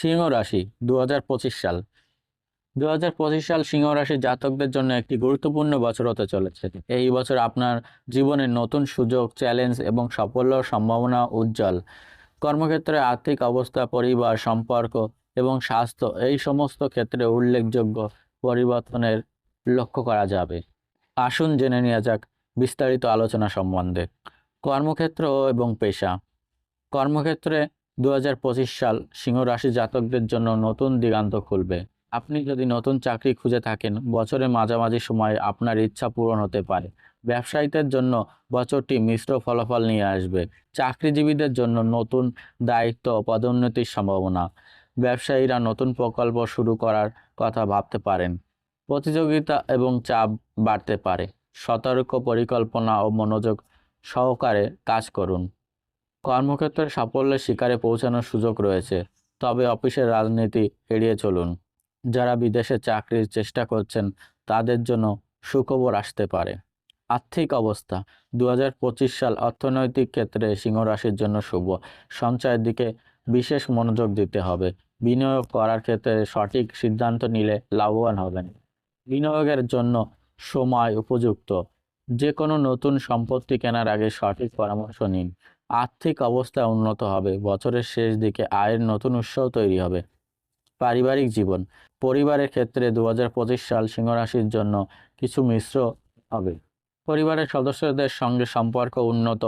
সিংহ রাশি দু হাজার পঁচিশ সাল। দু হাজার পঁচিশ সাল সিংহ রাশির জাতকদের জন্য একটি গুরুত্বপূর্ণ বছর হতে চলেছে। এই বছর আপনার জীবনের নতুন সুযোগ চ্যালেঞ্জ এবং সাফল্যর সম্ভাবনা উজ্জ্বল। কর্মক্ষেত্রে আর্থিক অবস্থা, পরিবার, সম্পর্ক এবং স্বাস্থ্য এই সমস্ত ক্ষেত্রে উল্লেখযোগ্য পরিবর্তনের লক্ষ্য করা যাবে। আসুন জেনে নেওয়া যাক বিস্তারিত আলোচনা সম্বন্ধে। কর্মক্ষেত্র এবং পেশা। কর্মক্ষেত্রে দু হাজার পঁচিশ সাল সিংহ রাশি জাতকদের জন্য নতুন দিগান্ত খুলবে। আপনি যদি নতুন চাকরি খুঁজে থাকেন বছরের মাঝামাঝি সময়ে আপনার ইচ্ছা পূরণ হতে পারে। ব্যবসায়ীদের জন্য বছরটি মিশ্র ফলাফল নিয়ে আসবে। চাকরিজীবীদের জন্য নতুন দায়িত্ব পদোন্নতির সম্ভাবনা। ব্যবসায়ীরা নতুন প্রকল্প শুরু করার কথা ভাবতে পারেন। প্রতিযোগিতা এবং চাপ বাড়তে পারে। সতর্ক পরিকল্পনা ও মনোযোগ সহকারে কাজ করুন। কর্মক্ষেত্রে সাফল্যের শিকারে পৌঁছানোর সুযোগ রয়েছে, তবে অফিসের রাজনীতি এড়িয়ে চলুন। যারা বিদেশে চাকরির চেষ্টা করছেন, তাদের জন্য সুখবর আসতে পারে। আর্থিক অবস্থা দু হাজার পঁচিশ সাল অর্থনৈতিক ক্ষেত্রে সিংহ রাশির জন্য শুভ। সঞ্চয়ের দিকে বিশেষ মনোযোগ দিতে হবে। বিনিয়োগ করার ক্ষেত্রে সঠিক সিদ্ধান্ত নিলে লাভবান হবেন। বিনিয়োগের জন্য সময় উপযুক্ত। যে কোনো নতুন সম্পত্তি কেনার আগে সঠিক পরামর্শ নিন। আর্থিক অবস্থা উন্নত হবে। বছরের শেষ দিকে আয়ের নতুন উৎসও তৈরি হবে। পারিবারিক জীবন। পরিবারের ক্ষেত্রে দু হাজার পঁচিশ সাল সিংহ রাশির জন্য কিছু মিশ্র হবে। পরিবারের সদস্যদের সঙ্গে সম্পর্ক উন্নত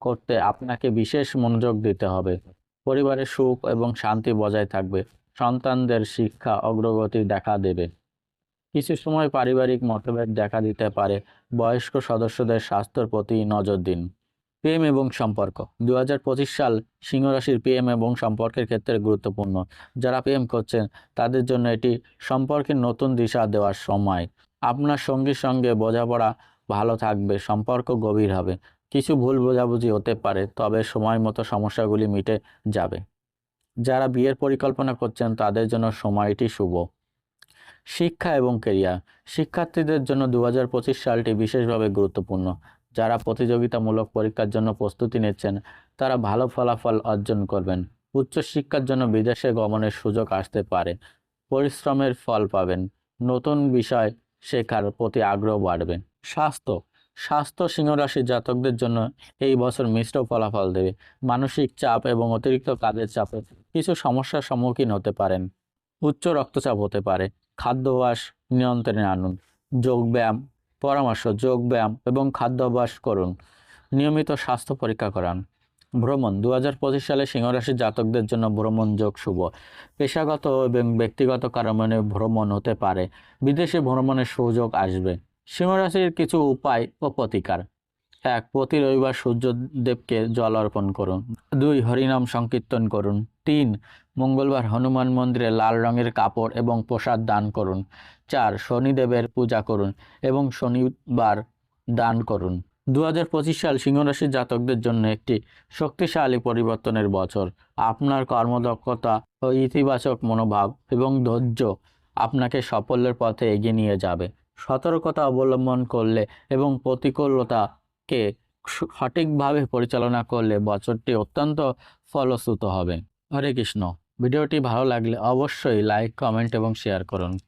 করতে আপনাকে বিশেষ মনোযোগ দিতে হবে। পরিবারের সুখ এবং শান্তি বজায় থাকবে। সন্তানদের শিক্ষা অগ্রগতি দেখা দেবে। কিছু সময় পারিবারিক মতভেদ দেখা দিতে পারে। বয়স্ক সদস্যদের স্বাস্থ্যের প্রতি নজর দিন। প্রেম এবং সম্পর্ক। দু হাজার পঁচিশ সাল সিংহ রাশির প্রেম এবং সম্পর্কের ক্ষেত্রে গুরুত্বপূর্ণ। যারা প্রেম করছেন, তাদের জন্য এটি সম্পর্কের নতুন দিশা দেওয়ার সময়। আপনার সঙ্গীর সঙ্গে বোঝাপড়া ভালো থাকবে, সম্পর্ক গভীর হবে। কিছু ভুল বোঝাবুঝি হতে পারে, তবে সময় মতো সমস্যাগুলি মিটে যাবে। যারা বিয়ের পরিকল্পনা করছেন, তাদের জন্য সময়টি শুভ। শিক্ষা এবং কেরিয়ার শিক্ষার্থীদের জন্য দু হাজার পঁচিশ সালটি বিশেষভাবে গুরুত্বপূর্ণ। যারা প্রতিযোগিতামূলক পরীক্ষার জন্য প্রস্তুতি নিচ্ছেন, তারা ভালো ফলাফল অর্জন করবেন। উচ্চশিক্ষার জন্য বিদেশে গমনের সুযোগ আসতে পারে। পরিশ্রমের ফল পাবেন। নতুন বিষয় শেখার প্রতি আগ্রহ বাড়বে। স্বাস্থ্য। স্বাস্থ্য সিংহরাশির জাতকদের জন্য এই বছর মিশ্র ফলাফল দেবে। মানসিক চাপ এবং অতিরিক্ত কাজের চাপে কিছু সমস্যার সম্মুখীন হতে পারেন। উচ্চ রক্তচাপ হতে পারে। খাদ্যাভ্যাস নিয়ন্ত্রণে আনুন। যোগব্যায়াম পরামর্শ, যোগ ব্যায়াম এবং খাদ্যাভ্যাস করুন। নিয়মিত স্বাস্থ্য পরীক্ষা করান। ভ্রমণ দু হাজার পঁচিশ সালে সিংহরাশির জাতকদের জন্য ভ্রমণ যোগ শুভ। পেশাগত এবং ব্যক্তিগত কারণে ভ্রমণ হতে পারে। বিদেশে ভ্রমণের সুযোগ আসবে। সিংহরাশির কিছু উপায় ও প্রতিকার। এক, প্রতি রবিবার সূর্যদেবকে জল অর্পণ করুন। দুই, হরিনাম সংকীর্তন করুন। তিন, মঙ্গলবার হনুমান মন্দিরে লাল রঙের কাপড় এবং প্রসাদ দান করুন। চার, শনিদেবের পূজা করুন এবং শনিবার দান করুন। দু হাজার পঁচিশ সাল সিংহরাশির জাতকদের জন্য একটি শক্তিশালী পরিবর্তনের বছর। আপনার কর্মদক্ষতা ও ইতিবাচক মনোভাব এবং ধৈর্য আপনাকে সাফল্যের পথে এগিয়ে নিয়ে যাবে। সতর্কতা অবলম্বন করলে এবং প্রতিকূলতাকে সু- সঠিকভাবে পরিচালনা করলে বছরটি অত্যন্ত ফলশ্রুত হবে। হরে কৃষ্ণ। ভিডিওটি ভালো লাগলে অবশ্যই লাইক, কমেন্ট এবং শেয়ার করুন।